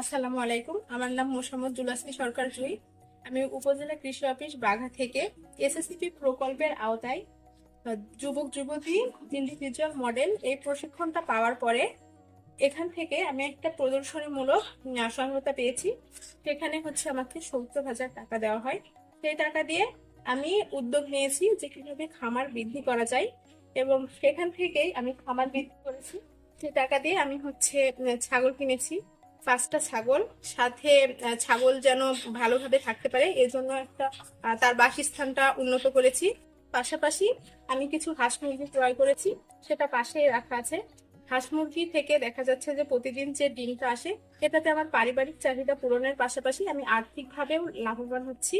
আসসালামু আলাইকুম। আমার নাম মোসাম্মদ জুলাসি সরকার জুই। আমি উপজেলা কৃষি অফিস বাঘা থেকে এসএসসিপি প্রকল্পের আওতায় যুবক যুবতী ইন্ডিভিজুয়াল মডেল এই প্রশিক্ষণটা পাওয়ার পরে এখান থেকে আমি একটা প্রদর্শনীমূলক সহায়তা পেয়েছি। সেখানে হচ্ছে আমাকে সত্তর হাজার টাকা দেওয়া হয়। সেই টাকা দিয়ে আমি উদ্যোগ নিয়েছি যে কীভাবে খামার বৃদ্ধি করা যায় এবং সেখান থেকেই আমি খামার বৃদ্ধি করেছি। সেই টাকা দিয়ে আমি হচ্ছে ছাগল কিনেছি। পাঁচটা ছাগল, সাথে ছাগল যেন ভালোভাবে থাকতে পারে, এজন্য একটা তার বাসস্থানটা উন্নত করেছি। পাশাপাশি আমি কিছু হাঁস মুরগি ক্রয় করেছি, সেটা পাশেই রাখা আছে। হাঁস মুরগি থেকে দেখা যাচ্ছে যে প্রতিদিন যে ডিমটা আসে, এটাতে আমার পারিবারিক চাহিদা পূরণের পাশাপাশি আমি আর্থিকভাবেও লাভবান হচ্ছি।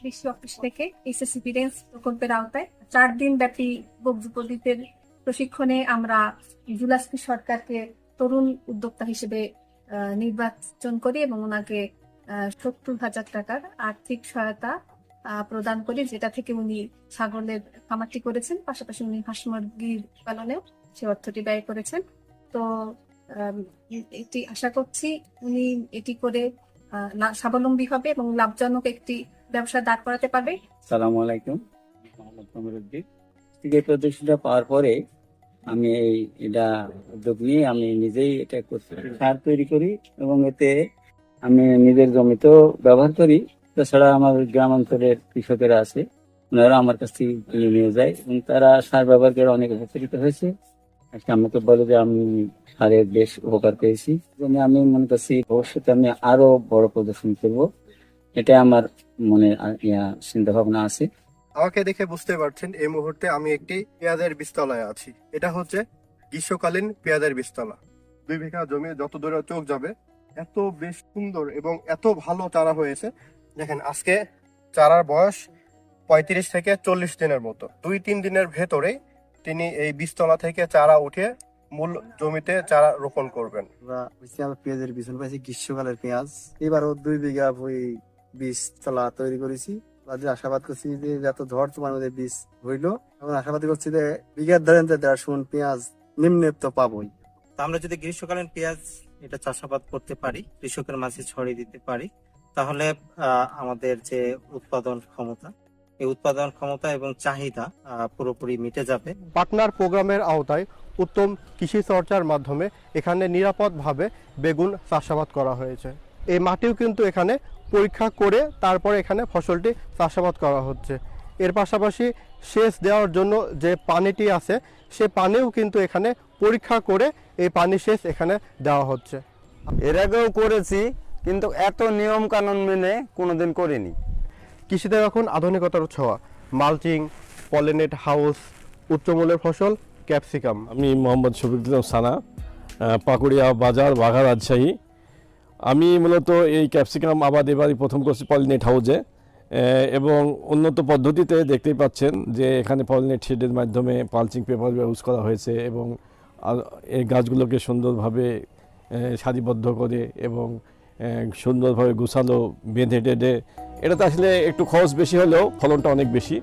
কৃষি অফিস থেকে এসএসসি রেঞ্জ প্রকল্পের আওতায় চার দিন ব্যাপী বক্তব্যদের প্রশিক্ষণে আমরা জুলাসপি সরকারকে তরুণ উদ্যোক্তা হিসেবে নির্বাচন করি এবং ওনাকে সত্তর হাজার টাকার আর্থিক সহায়তা প্রদান করি, যেটা থেকে উনি ছাগলের খামারটি করেছেন। পাশাপাশি উনি হাঁস মুরগির পালনেও সে অর্থটি ব্যয় করেছেন। তো এটি আশা করছি উনি এটি করে স্বাবলম্বী হবে এবং লাভজনক একটি ব্যবসা দাঁড় করাতে পারবে। সালাম আলাইকুম। মোহাম্মদ কমরুদ্দিন এই প্রদর্শনটা পাওয়ার পরে আমি এই, এটা উদ্যোগ নিয়ে আমি নিজেই এটা করতে সার তৈরি করি এবং এতে আমি নিজের জমিতেও ব্যবহার করি। তাছাড়া আমার গ্রাম অঞ্চলের কৃষকেরা আছে ওনারা আমার কাছ থেকে কিনে নিয়ে যায় এবং তারা সার ব্যবহার করে অনেক উপকৃত হয়েছে। আজকে আমাকে বলে যে আমি সারের বেশ উপকার পেয়েছি। আমি মনে করছি ভবিষ্যতে আমি আরও বড় প্রদর্শন করব। এটা আমার মনে চিন্তা ভাবনা আছে। আমাকে দেখে বুঝতে পারছেন, এই মুহূর্তে আমি একটি পেঁয়াজের বীজতলায় আছি। এটা হচ্ছে গ্রীষ্মকালীন পেঁয়াজের বীজতলা। দুই বিঘা জমি, যত দূরে চোখ যাবে, এত বেশ সুন্দর এবং এত ভালো চারা হয়েছে। দেখেন, আজকে চারার বয়স পঁয়ত্রিশ থেকে চল্লিশ দিনের মতো। দুই, তিন দিনের ভেতরে তিনি এই বীজতলা থেকে চারা উঠে মূল জমিতে চারা রোপণ করবেন। পেঁয়াজের বিছন পাইছি গ্রীষ্মকালের পেঁয়াজ। এবারও দুই বিঘা বই বীজ তলা তৈরি করেছি। আজ আশাবাদ করছি যে যত ঝড় তোমার মধ্যে বীজ হইল এখন আশাবাদ করছি যে বিঘার ধরেন যে শুন পেঁয়াজ নিম্নে তো পাবোই। তো আমরা যদি গ্রীষ্মকালীন পেঁয়াজ এটা চাষাবাদ করতে পারি কৃষকের মাঝে ছড়িয়ে দিতে পারি তাহলে আমাদের যে উৎপাদন ক্ষমতা এই উৎপাদন ক্ষমতা এবং চাহিদা পুরোপুরি মিটে যাবে। পার্টনার প্রোগ্রামের আওতায় উত্তম কৃষি চর্চার মাধ্যমে এখানে নিরাপদভাবে বেগুন চাষাবাদ করা হয়েছে। এই মাটিও কিন্তু এখানে পরীক্ষা করে তারপরে এখানে ফসলটি চাষাবাদ করা হচ্ছে। এর পাশাপাশি সেচ দেওয়ার জন্য যে পানিটি আছে সে পানিও কিন্তু এখানে পরীক্ষা করে এই পানি সেচ এখানে দেওয়া হচ্ছে। এর আগেও করেছি কিন্তু এত নিয়ম কানুন মেনে কোনোদিন করিনি। কৃষিতে এখন আধুনিকতার ছোঁয়া মালচিং পলিনেট হাউস উচ্চমূল্যের ফসল ক্যাপসিকাম। আমি মোহাম্মদ শফিকুল সানা পাকুড়িয়া বাজার বাঘা রাজশাহী। আমি মূলত এই ক্যাপসিকাম আবাদ এবারই প্রথম করছি পলিনেট হাউজে এবং উন্নত পদ্ধতিতে দেখতেই পাচ্ছেন যে এখানে পলিনেট শেডের মাধ্যমে পালচিং পেপার ইউজ করা হয়েছে এবং এই গাছগুলোকে সুন্দরভাবে সারিবদ্ধ করে এবং সুন্দরভাবে গুছালো, বেঁধে টেঁধে। এটাতে আসলে একটু খরচ বেশি হলেও ফলনটা অনেক বেশি।